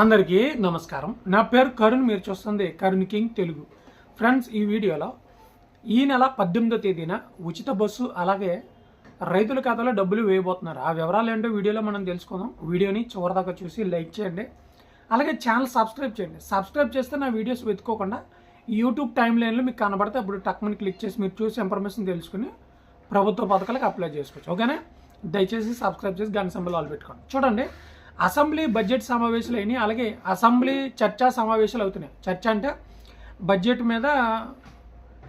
అందరికీ నమస్కారం. నా పేరు కరుణ్ మీరు చూస్తుంది కరుణ్ కింగ్ తెలుగు. ఫ్రెండ్స్ ఈ వీడియోలో ఈ నెల పద్దెనిమిదో తేదీన ఉచిత బస్సు అలాగే రైతుల ఖాతాలో డబ్బులు వేయబోతున్నారు. ఆ వివరాలు ఏంటో వీడియోలో మనం తెలుసుకుందాం. వీడియోని చివరిదాకా చూసి లైక్ చేయండి. అలాగే ఛానల్ సబ్స్క్రైబ్ చేయండి. సబ్స్క్రైబ్ చేస్తే నా వీడియోస్ వెతుక్కోకుండా యూట్యూబ్ టైం లైన్లో మీకు కనబడితే అప్పుడు టక్మని క్లిక్ చేసి మీరు చూసి ఇన్ఫర్మేషన్ తెలుసుకుని ప్రభుత్వ పథకాలకు అప్లై చేసుకోవచ్చు. ఓకేనా? దయచేసి సబ్స్క్రైబ్ చేసి గన్ సింబల్ ఆల్ పెట్టుకోండి. చూడండి అసెంబ్లీ బడ్జెట్ సమావేశాలు అయినాయి. అలాగే అసెంబ్లీ చర్చా సమావేశాలు అవుతున్నాయి. చర్చ అంటే బడ్జెట్ మీద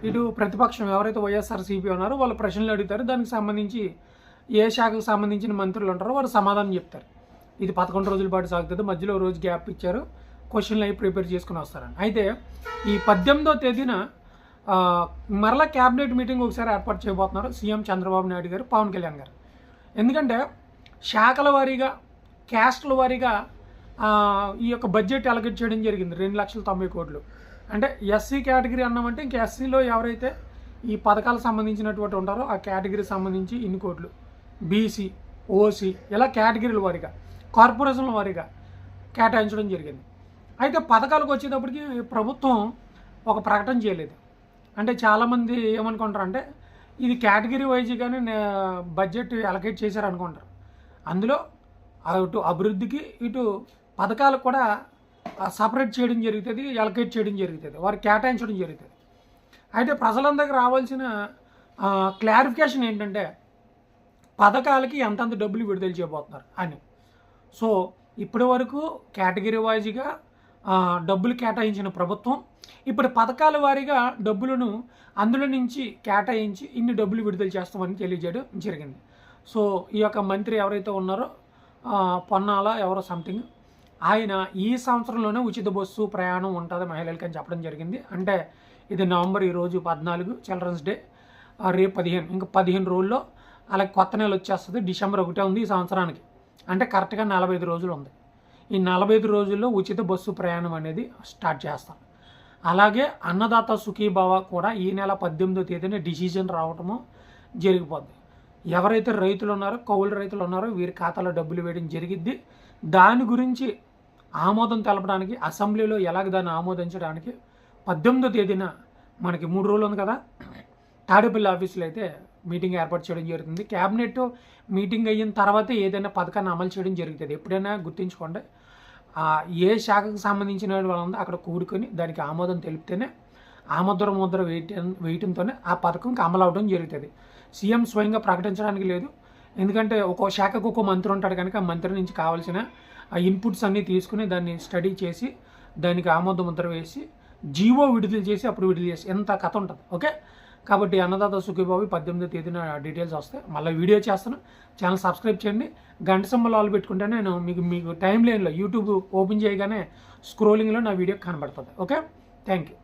ఇటు ప్రతిపక్షం ఎవరైతే వైఎస్ఆర్సీపీ ఉన్నారో వాళ్ళు ప్రశ్నలు అడుగుతారు. దానికి సంబంధించి ఏ శాఖకు సంబంధించిన మంత్రులు ఉంటారో వారు సమాధానం చెప్తారు. ఇది పదకొండు రోజుల పాటు సాగుతుంది. మధ్యలో రోజు గ్యాప్ ఇచ్చారు. క్వశ్చన్లు అవి ప్రిపేర్ చేసుకుని వస్తారని. అయితే ఈ పద్దెనిమిదో తేదీన మరలా క్యాబినెట్ మీటింగ్ ఒకసారి ఏర్పాటు చేయబోతున్నారు సీఎం చంద్రబాబు నాయుడు గారు పవన్ కళ్యాణ్ గారు. ఎందుకంటే శాఖల వారీగా క్యాస్ట్ల వారీగా ఈ యొక్క బడ్జెట్ అలకెట్ చేయడం జరిగింది. రెండు లక్షల తొంభై కోట్లు. అంటే ఎస్సీ కేటగిరీ అన్నామంటే ఇంక ఎస్సీలో ఎవరైతే ఈ పథకాలకు సంబంధించినటువంటి ఉంటారో ఆ కేటగిరీ సంబంధించి ఇన్ని కోట్లు. బీసీ ఓసీ ఇలా కేటగిరీల వారీగా కార్పొరేషన్ల వారీగా కేటాయించడం జరిగింది. అయితే పథకాలకు వచ్చేటప్పటికి ప్రభుత్వం ఒక ప్రకటన చేయలేదు. అంటే చాలామంది ఏమనుకుంటారు అంటే ఇది కేటగిరీ కానీ బడ్జెట్ అలకేట్ చేశారు అనుకుంటారు అందులో అటు అభివృద్ధికి ఇటు పథకాలు కూడా సపరేట్ చేయడం జరుగుతుంది ఎలకేట్ చేయడం జరుగుతుంది వారికి కేటాయించడం జరుగుతుంది. అయితే ప్రజలందరికీ రావాల్సిన క్లారిఫికేషన్ ఏంటంటే పథకాలకి ఎంతంత డబ్బులు విడుదల చేయబోతున్నారు అని. సో ఇప్పటి వరకు కేటగిరీ వైజ్గా డబ్బులు కేటాయించిన ప్రభుత్వం ఇప్పుడు పథకాల వారీగా డబ్బులను అందులో నుంచి కేటాయించి ఇన్ని డబ్బులు విడుదల చేస్తామని తెలియజేయడం జరిగింది. సో ఈ యొక్క మంత్రి ఎవరైతే ఉన్నారో పొన్నాల ఎవరో సంథింగ్ ఆయన ఈ సంవత్సరంలోనే ఉచిత బస్సు ప్రయాణం ఉంటుంది మహిళలకి అని చెప్పడం జరిగింది. అంటే ఇది నవంబర్ ఈరోజు పద్నాలుగు చిల్డ్రన్స్ డే రేపు పదిహేను ఇంకా పదిహేను రోజుల్లో అలాగే కొత్త నెల వచ్చేస్తుంది డిసెంబర్ ఒకటే ఉంది ఈ సంవత్సరానికి. అంటే కరెక్ట్గా నలభై ఐదు రోజులు ఉంది. ఈ నలభై ఐదు రోజుల్లో ఉచిత బస్సు ప్రయాణం అనేది స్టార్ట్ చేస్తాం. అలాగే అన్నదాత సుఖీభావ కూడా ఈ నెల పద్దెనిమిదో తేదీన డిసిజన్ రావటము జరిగిపోద్ది. ఎవరైతే రైతులు ఉన్నారో కౌలు రైతులు ఉన్నారో వీరి ఖాతాలో డబ్బులు వేయడం జరిగిద్ది. దాని గురించి ఆమోదం తెలపడానికి అసెంబ్లీలో ఎలాగ దాన్ని ఆమోదించడానికి పద్దెనిమిదో తేదీన మనకి మూడు రోజులు ఉంది కదా. తాడేపల్లి ఆఫీసులో అయితే మీటింగ్ ఏర్పాటు చేయడం జరుగుతుంది. క్యాబినెట్ మీటింగ్ అయిన తర్వాత ఏదైనా పథకాన్ని అమలు చేయడం జరుగుతుంది. ఎప్పుడైనా గుర్తుంచుకోండి. ఏ శాఖకు సంబంధించిన వాళ్ళందో అక్కడ కూడుకొని దానికి ఆమోదం తెలిపితేనే ఆమోదర ముద్ర వేయటం వేయటంతోనే ఆ పథకంకి అమలు అవడం జరుగుతుంది. సీఎం స్వయంగా ప్రకటించడానికి లేదు. ఎందుకంటే ఒక్కో శాఖకు ఒక్కో మంత్రి ఉంటాడు కనుక మంత్రి నుంచి కావాల్సిన ఆ ఇన్పుట్స్ అన్నీ తీసుకుని దాన్ని స్టడీ చేసి దానికి ఆమోద ముద్ర వేసి జీవో విడుదల చేసి అప్పుడు విడుదల చేసి ఎంత కథ ఉంటుంది ఓకే? కాబట్టి అన్నదాత సుఖీబాబు పద్దెనిమిదో తేదీన డీటెయిల్స్ వస్తాయి. మళ్ళీ వీడియో చేస్తాను. ఛానల్ సబ్స్క్రైబ్ చేయండి. గంట సంబలు ఆల్ పెట్టుకుంటే నేను మీకు మీకు టైం లైన్లో యూట్యూబ్ ఓపెన్ చేయగానే స్క్రోలింగ్లో నా వీడియో కనబడుతుంది ఓకే? Thank you.